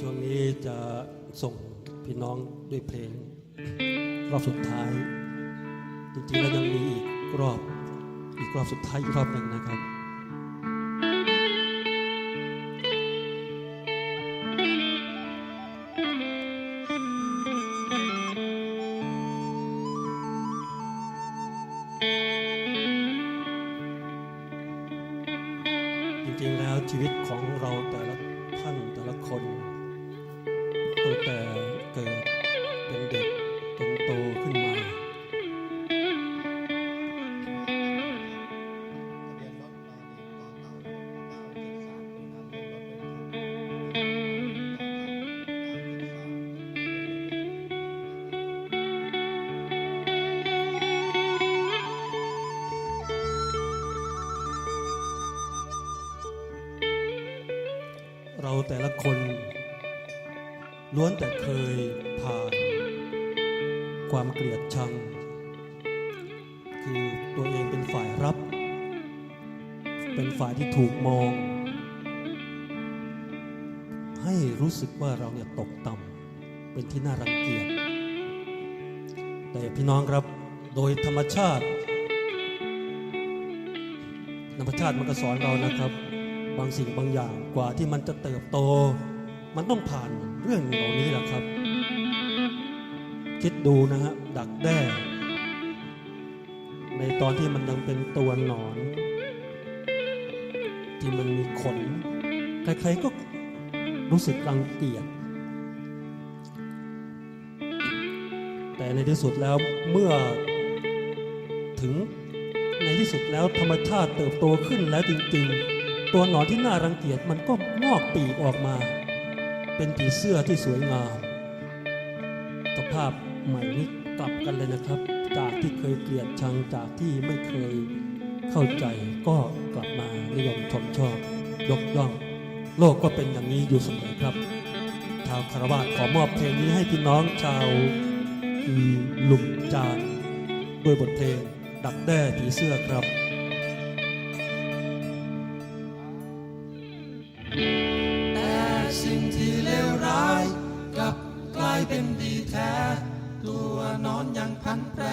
ช่วงนี้จะส่งพี่น้องด้วยเพลง รอบสุดท้าย จริงๆแล้วยังมีอีกรอบ อีกรอบสุดท้ายอีกรอบหนึ่งนะครับจริงๆแล้วชีวิตของเราแต่ละ แต่ละคน ล้วนแต่เคยผ่าน ความเกลียดชัง คือตัวเองเป็นฝ่ายรับ เป็นฝ่ายที่ถูกมอง ให้รู้สึกว่าเราเนี่ยตกต่ำเป็นที่น่ารังเกียจแต่พี่น้องครับโดยธรรมชาติธรรมชาติมันก็สอนเรานะครับ บางสิ่งบางอย่างกว่าที่มันจะเติบโต มันต้องผ่านเรื่องเหล่านี้แหละครับ คิดดูนะฮะดักแด้ ในตอนที่มันยังเป็นตัวหนอน ที่มันมีขนใครๆก็รู้สึกรังเกียจแต่ในที่สุดแล้วเมื่อถึงในที่สุดแล้วธรรมชาติเติบโตขึ้นแล้วจริง ๆ ตัวหนอนที่น่ารังเกียจมันก็งอกปีกออกมา เป็นผีเสื้อที่สวยงามสภาพใหม่นี้กลับกันเลยนะครับ จากที่เคยเกลียดชังจากที่ไม่เคยเข้าใจก็กลับมานิยมชมชอบ ยกย่อง โลกก็เป็นอย่างนี้อยู่เสมอครับ ชาวคารวะขอมอบเพลงนี้ให้พี่น้องชาวหลุมจานด้วยบทเพลงดักแด้ผีเสื้อครับ เป็นดีแท้ ตัวนอนยังพันแปร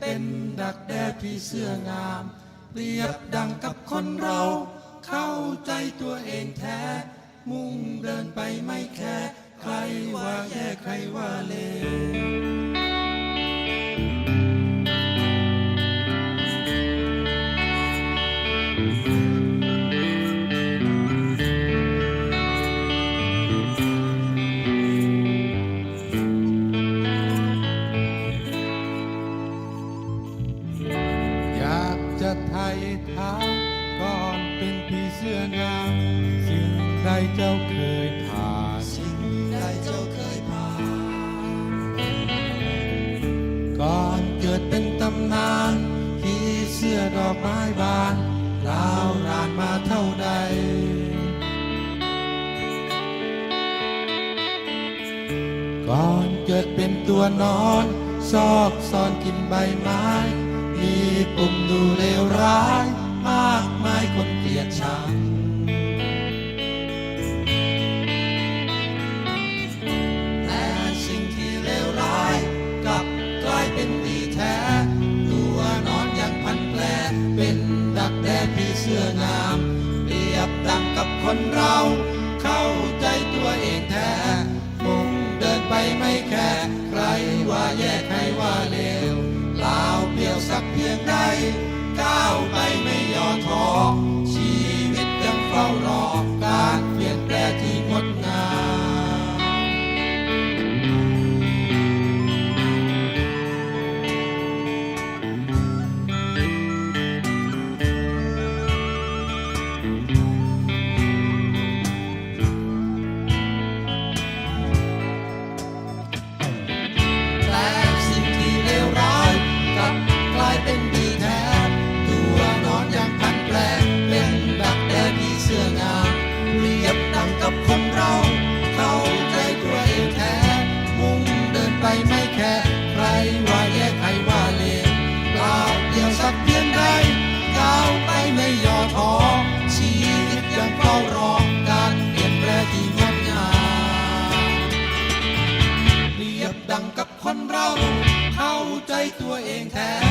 เป็นดักแด้ผีเสื้องาม เปรียบดังกับคนเรา เข้าใจตัวเองแท้ มุ่งเดินไปไม่แค่ใครว่าแย่ใครว่าเลว ใดเจ้าเคยผ่านสิ่งใดเจ้าเคยผ่าน ก่อนเกิดเป็นตำนานผีเสื้อดอกไม้บานราวรานมาเท่าใด ก่อนเกิดเป็นตัวนอนซอกซ่อนกินใบไม้ มีปุ่มดูเลวร้าย มากมายคนเกลียดชัง เป็นดักแด้ผีเสื้องาม เปรียบดังกับคนเรา เข้าใจตัวเองแท้มุ่งเดินไปไม่แค่ใครว่าแย่ใครว่าเลวลาวเปลี่ยวสักเพียงใดก้าวไปไม่ย่อท้อชีวิตยังเฝ้ารอ เข้าใจตัวเองแท้